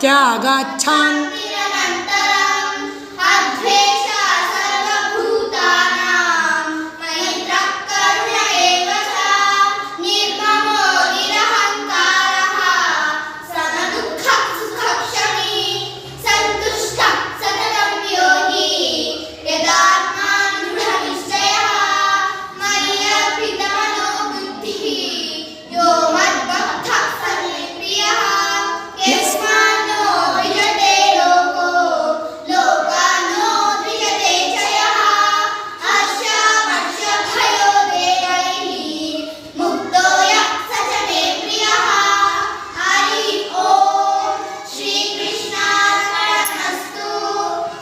त्या आगाच्छान